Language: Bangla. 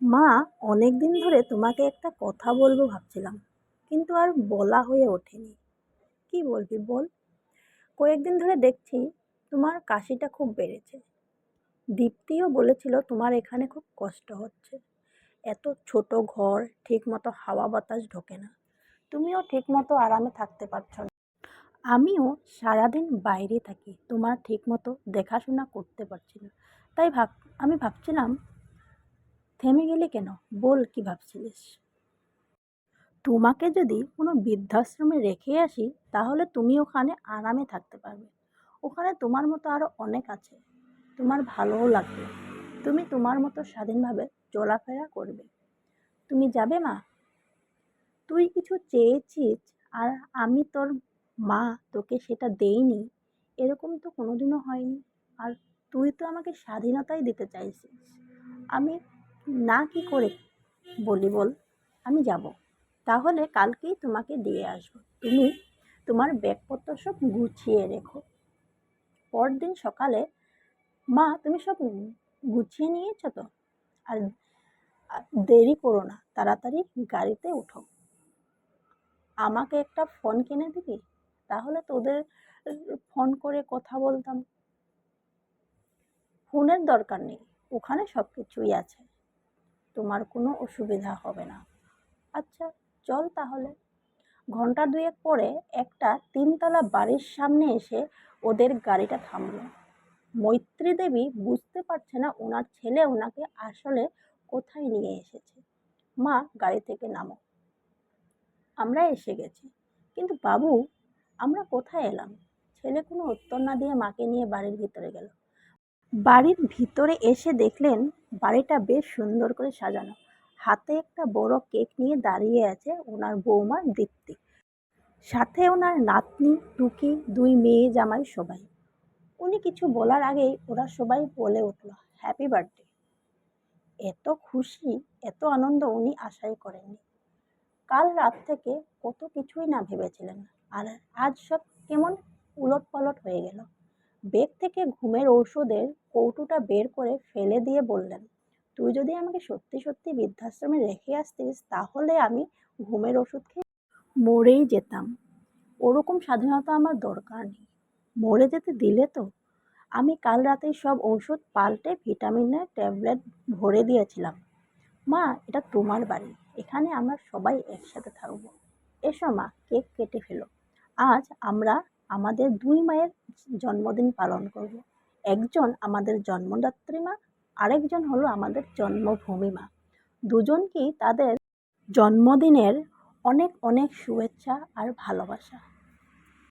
মা অনেক দিন ধরে তোমাকে একটা কথা বলব ভাবছিলাম, কিন্তু আর বলা হয়ে ওঠেনি। কি বলবি বল? কয়েকদিন ধরে দেখছি তোমার কাশিটা খুব বেড়েছে। দীপ্তিও বলেছিল তোমার এখানে খুব কষ্ট হচ্ছে। এত ছোট ঘর, ঠিকমতো হাওয়া বাতাস ঢোকে না। তুমিও ঠিকমতো আরামে থাকতে পারছ না। আমিও সারাদিন বাইরে থাকি, তোমার ঠিকমতো দেখাশোনা করতে পারছি না। তাই ভাব, আমি ভাবছিলাম থেমে গেলে কেন? বল কি ভাবছিলিস? তোমাকে যদি কোনো বৃদ্ধাশ্রমে রেখে আসি, তাহলে তুমি ওখানে আরামে থাকতে পারবে। ওখানে তোমার মতো আরও অনেক আছে। তোমার ভালোও লাগবে। তুমি তোমার মতো স্বাধীনভাবে চলাফেরা করবে। তুমি যাবে, মা? তুই কিছু চেয়েছিস আর আমি তোর মা, তোকে সেটা দেইনি। এরকম তো কোনোদিনও হয়নি। আর তুই তো আমাকে স্বাধীনতাই দিতে চাইছিস। আমি না কি করে? বলি, বল, আমি যাব। তাহলে কালকেই তোমাকে দিয়ে আসব। তুমি তোমার ব্যাগপত্র সব গুছিয়ে রেখো। পরদিন সকালে, মা, তুমি সব গুছিয়ে নিয়েছো তো? আর দেরি করো না, তাড়াতাড়ি গাড়িতে উঠো। আমাকে একটা ফোন কিনে দিবি? তাহলে তোদের ফোন করে কথা বলতাম। ফোনের দরকার নেই, ওখানে সব কিছুই আছে। তোমার কোনো অসুবিধা হবে না। আচ্ছা চল তাহলে। ঘণ্টা দুয়েক পরে একটা তিনতলা বাড়ির সামনে এসে ওদের গাড়িটা থামলো। মৈত্রী দেবী বুঝতে পারছে না ওনার ছেলে ওনাকে আসলে কোথায় নিয়ে এসেছে। মা গাড়ি থেকে নামো। আমরা এসে গেছি। কিন্তু বাবু, আমরা কোথায় এলাম? ছেলে কোনো উত্তর না দিয়ে মাকে নিয়ে বাড়ির ভিতরে গেল। বাড়ির ভিতরে এসে দেখলেন বাড়িটা বেশ সুন্দর করে সাজানো। হাতে একটা বড় কেক নিয়ে দাঁড়িয়ে আছে ওনার বৌমা দীপ্তি। সাথে ওনার নাতনি, টুকি, দুই মেয়ে জামাই সবাই। উনি কিছু বলার আগেই ওরা সবাই বলে উঠল হ্যাপি বার্থডে এত খুশি, এত আনন্দ উনি আশাই করেননি। কাল রাত থেকে কত কিছুই না ভেবেছিলেন, আর আজ সব কেমন উলট পালট হয়ে গেল। বেগ থেকে ঘুমের ঔষধের কৌটোটা বের করে ফেলে দিয়ে বললেন, তুই যদি আমাকে সত্যি সত্যি বৃদ্ধাশ্রমে রেখে আসতিস, তাহলে আমি ঘুমের ওষুধ খেয়ে মরেই যেতাম। ওরকম স্বাধীনতা আমার দরকার নেই। মরে যেতে দিলে তো। আমি কাল রাতেই সব ওষুধ পাল্টে ভিটামিনের ট্যাবলেট ভরে দিয়েছিলাম। মা, এটা তোমার বাড়ি। এখানে আমরা সবাই একসাথে থাকব। এসো মা, কেক কেটে ফেলো। আজ আমরা আমাদের দুই মায়ের জন্মদিন পালন করব। একজন আমাদের জন্মদাত্রী মা, আরেকজন হলো আমাদের জন্মভূমি মা দুজনকেই তাদের জন্মদিনের অনেক অনেক শুভেচ্ছা আর ভালোবাসা